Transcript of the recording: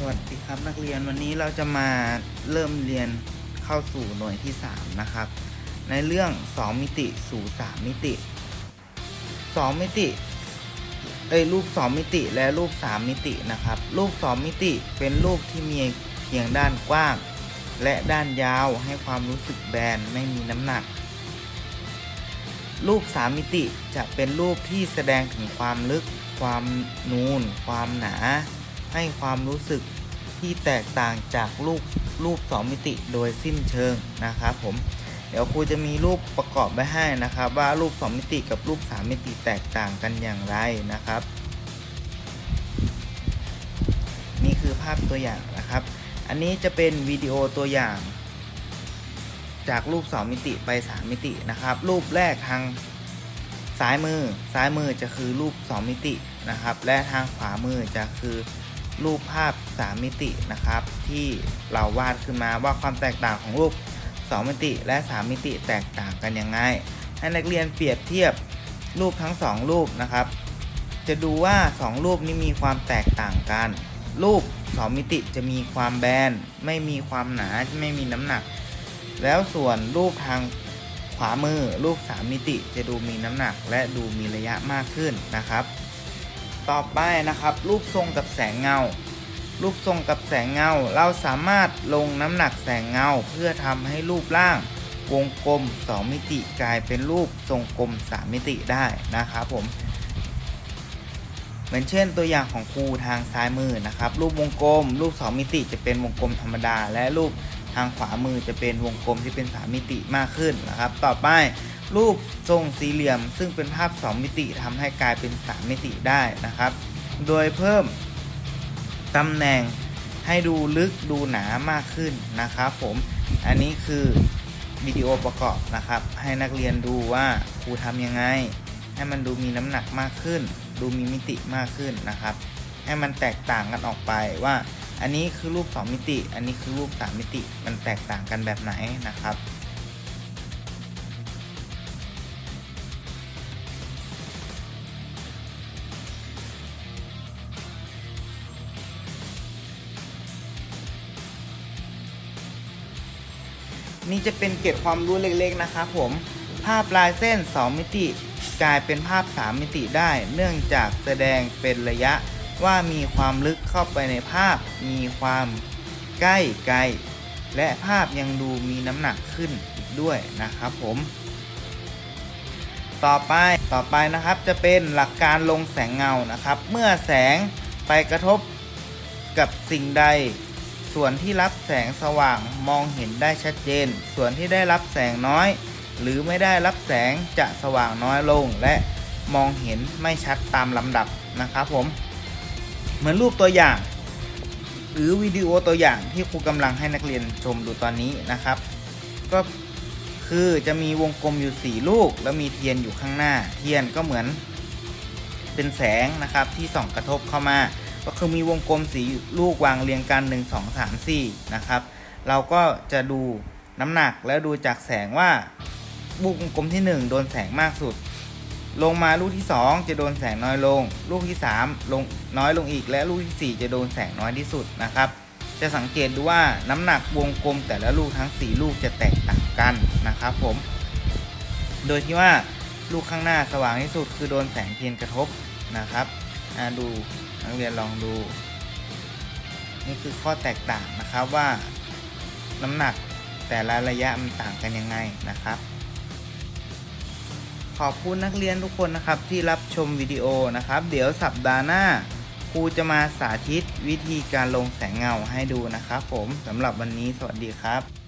สวัสดีครับนักเรียนวันนี้เราจะมาเริ่มเรียนเข้าสู่หน่วยที่ 3 นะครับ ในเรื่อง 2 มิติสู่ 3 มิติ 2 มิติเอ้ยรูป 2 มิติและรูป 3 มิตินะครับ รูป 2 มิติเป็นรูปที่มีเพียงด้านกว้าง และด้านยาวให้ความรู้สึกแบนไม่มีน้ำหนัก รูป 3 มิติจะเป็นรูปที่แสดงถึงความลึก ความนูน ความหนา ให้ความรู้สึกที่แตกต่างจากรูปรูป 2 มิติโดยสิ้นเชิงนะครับผมเดี๋ยวครูจะมีรูปประกอบไว้ให้นะครับ ว่ารูป 2 มิติกับรูป 3 มิติแตกต่างกันอย่างไรนะครับ นี่คือภาพตัวอย่างนะครับ อันนี้จะเป็นวิดีโอตัวอย่าง จากรูป 2 มิติไป 3 มิตินะครับ รูปแรกทางซ้ายมือซ้ายมือจะคือรูป 2 มิตินะครับ และทางขวามือจะคือ รูปภาพ 3 มิตินะครับ ที่เราวาดขึ้นมาว่าความแตกต่างของรูป 2 มิติและ 3 มิติแตกต่างกันยังไง ให้นักเรียนเปรียบเทียบรูปทั้ง 2 รูปนะครับ จะดูว่า 2 รูปนี้มีความแตกต่างกัน รูป 2 มิติจะมีความแบน ไม่มีความหนา ไม่มีน้ำหนัก แล้วส่วนรูปทางขวามือรูป 3 มิติจะดูมีน้ำหนัก และดูมีระยะมากขึ้นนะครับ ต่อไปนะครับ รูปทรงกับแสงเงา รูปทรงกับแสงเงา เราสามารถลงน้ำหนักแสงเงา เพื่อทำให้รูปร่าง วงกลม 2 มิติกลายเป็นรูปทรงกลม 3 มิติได้นะครับผมเหมือนเช่นตัวอย่างของครูทางซ้ายมือนะครับ รูปวงกลม รูป 2 มิติจะเป็นวงกลมธรรมดา และรูปทางขวามือจะเป็นวงกลมที่เป็น 3 มิติมากขึ้นนะครับ ต่อไป รูปทรงสี่เหลี่ยม ซึ่งเป็นภาพ 2 มิติทำให้กลายเป็น 3 มิติได้นะครับ โดยเพิ่มตำแหน่งให้ดูลึกดูหนามากขึ้นนะครับผมอันนี้คือวิดีโอประกอบนะครับ ให้นักเรียนดูว่าครูทำยังไง ให้มันดูมีน้ำหนักมากขึ้น ดูมีมิติมากขึ้นนะครับ ให้มันแตกต่างกันออกไปว่า อันนี้คือรูป 2 มิติ อันนี้คือรูป 3 มิติ มันแตกต่างกันแบบไหนนะครับ นี่จะเป็นเกร็ดความรู้เล็กๆนะครับผม ภาพลายเส้น 2 มิติ กลายเป็นภาพ 3 มิติได้ เนื่องจากแสดงเป็นระยะว่ามีความลึกเข้าไปในภาพ มีความใกล้ไกล และภาพยังดูมีน้ำหนักขึ้นอีกด้วยนะครับผม ต่อไปต่อไปนะครับจะเป็นหลักการลงแสงเงานะครับ เมื่อแสงไปกระทบกับสิ่งใด ส่วนที่รับแสงสว่างมองเห็นได้ชัดเจน ส่วนที่ได้รับแสงน้อย หรือไม่ได้รับแสงจะสว่างน้อยลง และมองเห็นไม่ชัดตามลำดับนะครับผม เหมือนรูปตัวอย่าง หรือวิดีโอตัวอย่างที่ครูกำลังให้นักเรียนชมดูตอนนี้นะครับ ก็คือจะมีวงกลมอยู่ 4 ลูก แล้วมีเทียนอยู่ข้างหน้า เทียนก็เหมือนเป็นแสงนะครับที่ส่องกระทบเข้ามา ก็คือมีวงกลมสีลูกวางเรียงกัน 1 2 3 4 นะครับ เราก็จะดูน้ำหนักแล้วดูจากแสงว่าลูกวงกลมที่ 1 โดนแสงมากสุด ลงมาลูกที่ 2 จะโดนแสงน้อยลง ลูกที่ 3 ลงน้อยลงอีก และลูกที่ 4 จะโดนแสงน้อยที่สุดนะครับ จะสังเกตดูว่าน้ำหนักวงกลมแต่ละลูกทั้ง 4 ลูกจะแตกต่างกันนะครับผม โดยที่ว่าลูกข้างหน้าสว่างที่สุดคือโดนแสงเทียนกระทบนะครับ อ่าดูนักเรียนลองดู นี่คือข้อแตกต่างนะครับว่าน้ำหนักแต่ละระยะมันต่างกันยังไงนะครับ ขอบคุณนักเรียนทุกคนนะครับที่รับชมวิดีโอนะครับ เดี๋ยวสัปดาห์หน้าครูจะมาสาธิตวิธีการลงแสงเงาให้ดูนะครับผมสำหรับวันนี้สวัสดีครับ